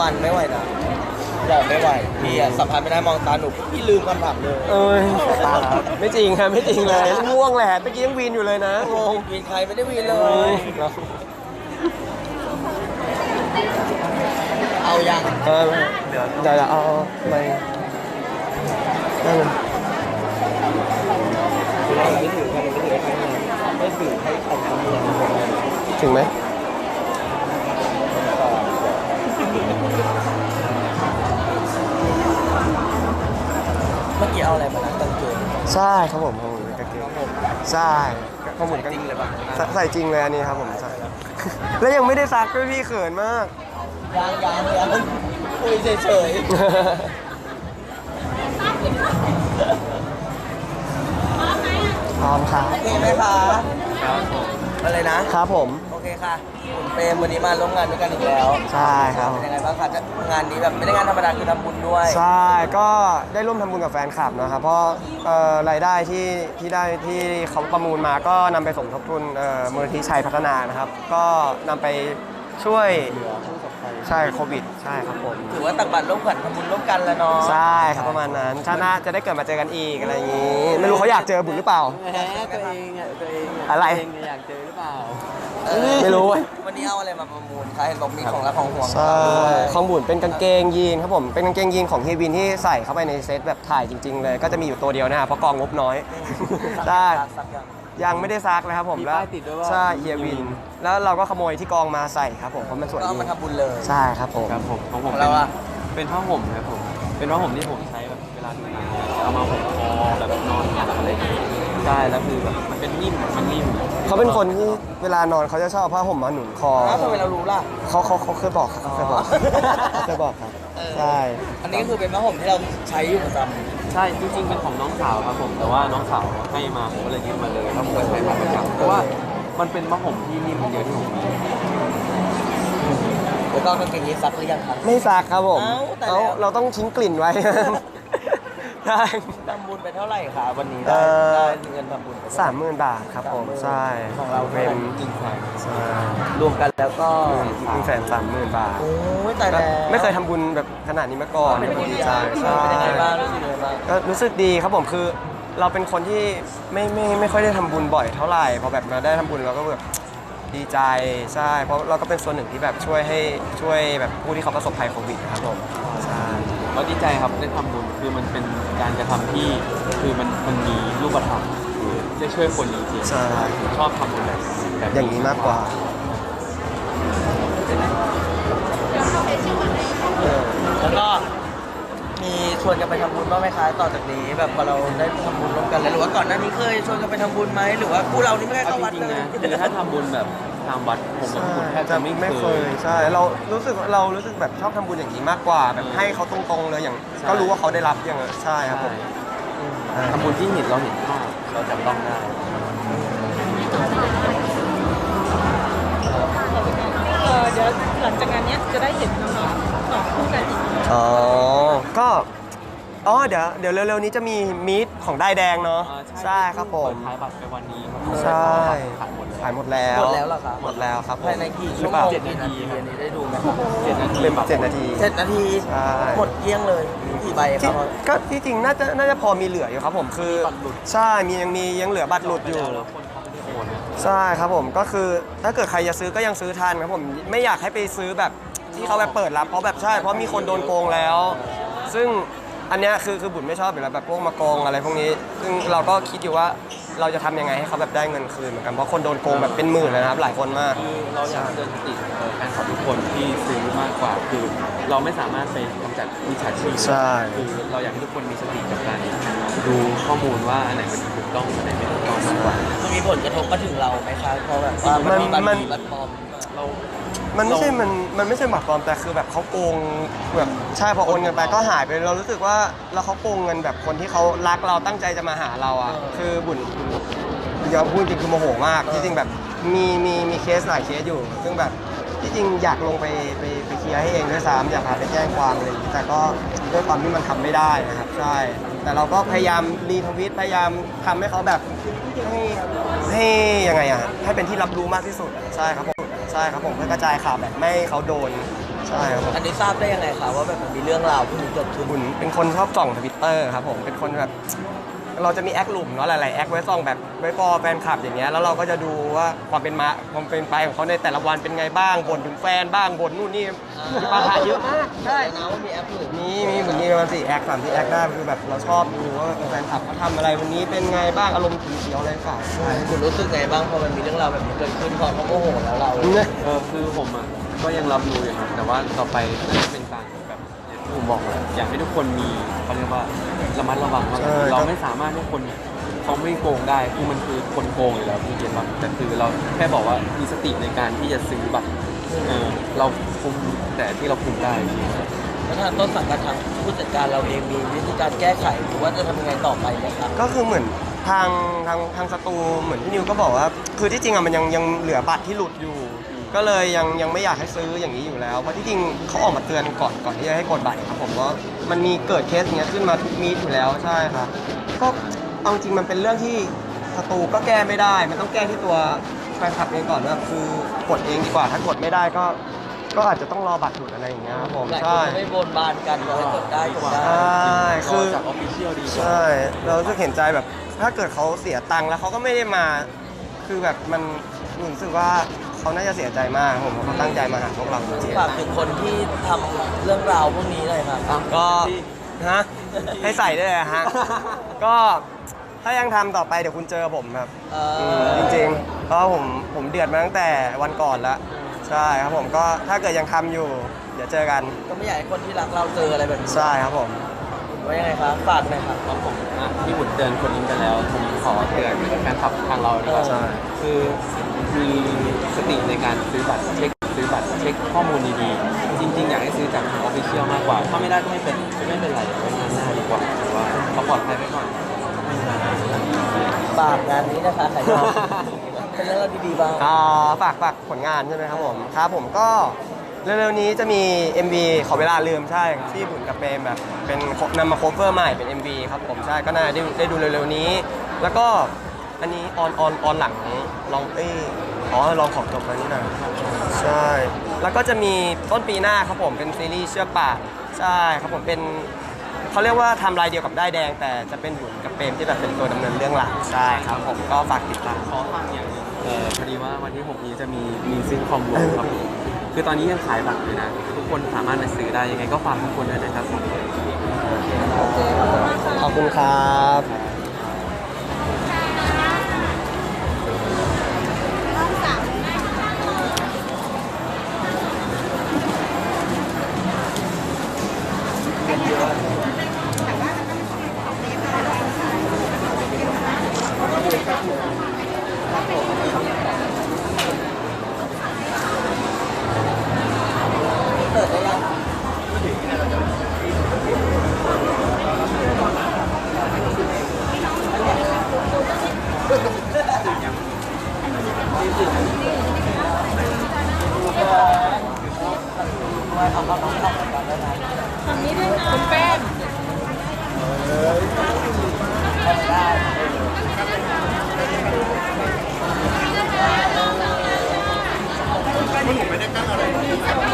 วันไม่ไหวนะบอกไม่ไหวพี่อะสัมผัสไม่ได้มองตาหนูพี่ลืมคำถามเลยเอ้ยไม่จริงครับไม่จริงเลยง่วงแหละเมื่อกี้ยังวีนอยู่เลยนะงงวีนใครไม่ได้วีนเลเอ้ยยเราเอายังเออเดี๋ยวเดี๋ยวเอาไม่นั่นเราไม่ถือใครไม่ถือใครไม่ถือให้ใครทำเลยถึงไหม เมื่อกี้เอาอะไรมานะกางเกงใช่ครับผมของหมุนกางเกงใช่ของหมุนกางจริงเลยปะใส่ใส่จริงเลยอันนี้ครับผมใส่แล้วยังไม่ได้ซักด้วยพี่เขินมาก ยางยางยางคุยเฉยพร้อมครับๆโอเคไหมคะ ครับอะไรนะ ครับผมโอเคค่ะคุณเปรมวันนี้มาร่วมงานด้วยกันอีกแล้วใช่ครับ เป็นยังไงบ้างคะจะงานนี้แบบไม่ได้งานธรรมดาคือทำบุญด้วย ใช่ก็ได้ร่วมทำบุญกับแฟนคลับนะครับ เพราะเอ่อรายได้ที่ที่ได้ที่เขาประมูลมาก็นำไปสมทบทุนเอ่อมูลนิธิชัยพัฒนานะครับ ก็นำไปช่วยใช่โควิด ใช่ครับผมถือว่าตักบาตรร่วมกันทำบุญร่วมกันแล้วเนาะใช่ครับประมาณนั้นชาติหน้าจะได้เกิดมาเจอกันอีกอะไรอย่างนี้ ไม่รู้เขาอยากเจอบุญหรือเปล่า แหมตัวเองอะตัวเองอะอะไร ตัวเองอยากเจอหรือเปล่าเออ ไม่รู้เว้ยวันนี้เอาอะไรมาประมูลคะเห็นบอกมีของรักของห่วงใช่ด้วยของบุญเป็นกางเกงยีนครับผม เป็นกางเกงยีนของเฮียวินที่ใส่เข้าไปในเซตแบบถ่ายจริง ๆ เลย ก็จะมีอยู่ตัวเดียวนะครับเพราะกองงบน้อยได้ สักอย่างยังไม่ได้ซักเลยครับผมมีแล้วป้ายติดด้วยว่า ใช่เฮียวิน แล้วเราก็ขโมยที่กองมาใส่ครับผมเพราะมันสวยก็ดีเอามาทำบุญเลย ใช่ครับผม ครับผมของผมของเป็เรานอะเป็นผ้าห่มครับผม เป็นผ้าห่มที่ผมใช้แบบเวลาดูหนังเนี่ยเอามาห่มคอแบบนอนหลับอะไรอย่างเงี้ย ใช่แล้วคือแบบมันเป็นนิ่มมันนิ่มเขาเป็นคนที่เวลานอนเขาจะชอบเอาผ้าห่มมาหนุนคออ้าวทำไมเรารู้ล่ะ เขาเขาเขาเคยบอกครับเขาเคยบอกอ๋อเขาเคยบอกครับเออ ใช่อันนี้ก็คือเป็นผ้าห่มที่เราใช้อยู่ประจใช่จริงๆเป็นของน้องสาวครับผมแต่ว่าน้องสาวให้มาผมก็เลยยืมมาเลยแล้วผมก็ใช้มาประจำเพราะว่ามันเป็นผ้าห่มที่นิ่มเดียวที่ผมมีำแล้วก็กางเกงยีนซักหรือยังครับไม่ซักครับผมเอ้าแต่เอ้าแล้ว เราต้องทิ้งกลิ่นไว้ ใช่ทำบุญไปเท่าไหร่คะวันนี้เอ่ได้อได้เงินทำบุญไปสามหมื่นบาทครับผม30,000ใช่ของเราเป็นกินแสนใช่รวมกันแล้วก็หนึ่งแสนสามหมื่นบาท โอ้ยตายแล้วไม่เคยทำบุญแบบขนาดนี้มาก่อนเป็นใช่ใช่ เป็นยังไงบ้างรู้สึกยังไงบ้าง ก็รู้สึกดีครับผมคือเราเป็นคนที่ไม่ไม่ไม่ค่อยได้ทำบุญบ่อยเท่าไหร่พอแบบมาได้ทำบุญเราก็แบบดีใจใช่เพราะเราก็เป็นส่วนหนึ่งที่แบบช่วยให้ช่วยแบบผู้ที่เขาประสบภัยโควิดนะครับผมใช่ ก็ดีใจครับได้ทำบุญคือมันเป็นการกระทำที่คือมันมันมีรูปธรรมคือได้ช่วยคนจริงๆใช่ ผมชอบทำบุญแบบแบบอย่างนี้มากกว่าแล้วก็มีชวนกันไปทำบุญบ้างไหมคะต่อจากนี้ แบบพอเราได้ทำบุญร่วมกันแล้วหรือว่าก่อนหน้านี้เคยชวนกันไปทำบุญไหมหรือว่าคู่เรานี่ไม่เคยเอาเข้าวัดจริเลงๆยนะคือถ้าทำบุญแบบ ตามวัดผมกับคุณแทบจะไม่ไม่เคเคยยใช่เรารู้สึกเรารู้สึกแบบชอบทำบุญอย่างนี้มากกว่า แบบให้เขาตรงๆเลยอย่างใช่ก็รู้ว่าเขาได้รับอย่างใช่ครับผมทำบุญที่เห็นเราเห็นภาพเราจับต้องได้ เออเดี๋ยวหลังจากงานเนี้ยจะได้เห็นน้องๆสองคู่กันอีก อ๋อก็ อ๋อเดี๋ยวเดี๋ยวเร็วๆนี้จะมีมีดของได้ายแดงเนาะอ่าใช่ครับผม เปิดขายบัตรไปวันนี้ครับใช่ ขายหมดเลยขายหมดแล้วหมดแล้วเหรอครับ หมดแล้วครับผมภายในกี่หรืชั่อวเปโมล่างเจ็ดนาทีอันนี้ได้ดูไหมครับเจ็ดนาทีเป็นเจ็ดนาที เจ็ดนาทีใช่ หมดเกลี้ยงเลยกี่ใบคที่รับก็ที่จริงน่าจะน่าจะพอมีเหลืออยู่ครับผมคือบัตรหลุดใช่มียังมียังเหลือบัตรหลุดอยู่ แล้วคนเขาไม่ได้โอนนะใช่ครับผมก็คือถ้าเกิดใครจะซื้อก็ยังซื้อทันครับผมไม่อยากให้ไปซื้อแบบที่เขาแบบเปิดรับเพราะแบบใช่เพราะมีคนโดนโกงแล้ว ซึ่ง อันเนี้ยคือคือบุญไม่ชอบอยู่แล้วแบบพวกมาโกงอะไรพวกนี้ ซึ่งเราก็คิดอยู่ว่าเราจะทำยังไงให้เขาแบบได้เงินคืนเหมือนกันเพราะคนโดนโกงแบบเป็นหมื่นเลยนะครับหลายคนมาก คือเราอยากเตือนสติเอ่อแฟนคลับทุกคนที่ซื้อมากกว่าคือเราไม่สามารถไปกำจัดมิจฉาชีพใช่ คือเราอยากให้ทุกคนมีสติกับการดูข้อมูลว่าอันไหนมันถูกต้องอันไหนไม่ถูกต้องมากกว่า มันมีผลกระทบมาถึงเราไหมคะเพราะแบบว่ามันมีบัตรมันดีบัตรปลอมเรา มันไม่ใช่มันมันไม่ใช่บัตรปลอมแต่คือแบบเขาโกงแบบใช่พอโอนเงินไปก็หายไปเรารู้สึกว่าเราเขาโกงเงินแบบคนที่เขารักเราตั้งใจจะมาหาเราอะเออคือบุญเดี๋ยวพูดจริงคือโมโหมากเออที่จริงแบบมีมีมีเคสหลายเคสอยู่ ซึ่งแบบที่จริงอยากลงไปไปไปเคลียร์ให้เองด้วยซ้ำอยากพาไปแจ้งความอะไรอย่างนี้แต่ก็ด้วยความที่มันทำไม่ได้นะครับใช่ แต่เราก็พยายามรีทวิตพยายามทำให้เขาแบบให้ให้ยังไงอะให้เป็นที่รับรู้มากที่สุดอะใช่ครับผมใช่ครับผมเพื่อกระจายข่าวแบบไม่ให้เขาโดนใช่ครับผม อันนี้ทราบได้ยังไงคะว่าแบบมันมีเรื่องราวพวกนี้เกิดขึ้น บุญเป็นคนชอบส่องทวิตเตอร์ครับผม เป็นคนแบบ เราจะมีแอคหลุมเนาะหลายๆแอคไว้ส่องแบบไว้ฟอแฟนคลับอย่างเงี้ยแล้วเราก็จะดูว่าความเป็นมาความเป็นไปของเขาในแต่ละวันเป็นไงบ้างบ่นถึงแฟนบ้างบ่นนู่นนี่มีปัญหาเยอะมากใช่นะว่ามีแอปหนึ่งมีมีเหมือนมีประมาณสี่แอคสามที่แอคได้คือแบบเราชอบดูว่าแฟนคลับเขาทำอะไรวันนี้เป็นไงบ้างอารมณ์ขุนเขียวอะไรฝ่ายใช่คุณรู้สึกไงบ้างพอมันมีเรื่องราวแบบนี้เกิดขึ้นพอเขาโมโหแล้วเราเนี่ยเออคือผมอะก็ยังรับรู้อยู่ครับแต่ว่าต่อไปน่าจะเป็น ผมบอกเลยอยากให้ทุกคนมีเขาเรียกว่าระมัดระวังว่าเราไม่สามารถให้คนเขาไม่โกงได้คือมันคือคนโกงอยู่แล้วพี่เกียรติว่าแต่คือเราแค่บอกว่ามีสติในการที่จะซื้อบัตรเออเราคุมแต่ที่เราคุมได้แล้วทางต้นสังกัดทางผู้จัดการเราเองมีวิธีการแก้ไขหรือว่าจะทำยังไงต่อไปไหมครับ ก็คือเหมือนทางทางทางสตูเหมือนพี่นิวก็บอกว่า คือที่จริงอะมันยังยังเหลือบัตรที่หลุดอยู่ ก็เลยยังยังไม่อยากให้ซื้ออย่างนี้อยู่แล้ว เพราะที่จริงเขาออกมาเตือนก่อนก่อนที่จะให้กดบัตรครับผมว่ามันมีเกิดเคสอย่างเงี้ยขึ้นมาทุกมีดอยู่แล้วใช่ครับก็เอาจริงมันเป็นเรื่องที่สตูก็แก้ไม่ได้ มันต้องแก้ที่ตัวแฟนคลับเองก่อนว่าคือกดเองดีกว่าถ้ากดไม่ได้ก็ ก็อาจจะต้องรอบัตรหลุดอะไรอย่างเงี้ยครับผมหลายคใช่ นไม่บนบานกันว่าให้กดได้กดได้ใช่คือจากออฟฟิเชียลดีกว่า ใช่เรารู้สึกเห็นใจแบบ ถ้าเกิดเขาเสียตังค์แล้วเขาก็ไม่ได้มา คือแบบมันรู้สึกว่า เขาน่าจะเสียใจมากผมเขาตั้งใจมาหาพวกเราจริงฝากถึงคนที่ทำเรื่องราวพวกนี้หน่อยครับๆก็ฮะให้ใส่ได้เลยฮะก็ถ้ายังทำต่อไปเดี๋ยวคุณเจอผมครับ เออือมจริงๆเพราะผมผมเดือดมาตั้งแต่วันก่อนแล้วใช่ครับผมก็ถ้าเกิดยังทำอยู่ เดี๋ยวเจอกันก็ไม่อยากให้คนที่รักเราเจออะไรแบบนี้ใช่ครับผม ว่ายังไงครับฝากหน่อยครับ ครับผมอะที่บุญเตือนคนนี้ไปแล้วผมขอเตือนแฟนคลับทางเราดีกว่าใช่ คือมี สติในการซื้อบัตรเช็คซื้อบัตรเช็คข้อมูลดีๆ จริง ๆ อยากให้ซื้อจากทางออฟฟิเชียลมากกว่า ถ้าไม่ได้ก็ไม่เป็นไม่เป็นไรไว้งานหน้าดีกว่าแต่ว่าเขาปลอดภัยไว้ก่อนฝากงานนี้นะคะใครชอบเป็นเรื่องราวดีๆบ้างอ่าฝากฝากผลงานใช่ไหมครับผมครับผมก็เร็วๆนี้จะมี MV ขอเวลาลืมใช่ที่บุญกับเปรมแบบเป็นนำมาโคเวอร์ใหม่เป็น MV ครับผมใช่ก็น่าจะได้ได้ดูเร็วๆนี้ แล้วก็อันนี้ออนออนออนหลังลองเอ้ย อ๋อลองของจบแล้วนี่นะใช่ แล้วก็จะมีต้นปีหน้าครับผมเป็นซีรีส์เชือกป่านใช่ครับผมเป็นเขาเรียกว่าไทำลายเดียวกับได้ายแดง แต่จะเป็นบุญกับเปรมที่แบบเป็นตัวดำเนินเรื่องหลักใช่ครับผมก็ฝากติดตาม ขอฟังอย่างหนึงเออพอดีว่าวันที่ 6 นี้จะมีมีซื้อคอมโบครับผมคือตอนนี้ยังขายบัตรอยู่นะ ทุกคนสามารถมาซื้อได้ยังไงก็ฝากทุกคนด้วยนะครับผมขอบคุณครับ ดได้ยังทำนี้ด้วยนะคุณแป้งทำได้คุณแป้งผมไม่ได้กั้นอะไร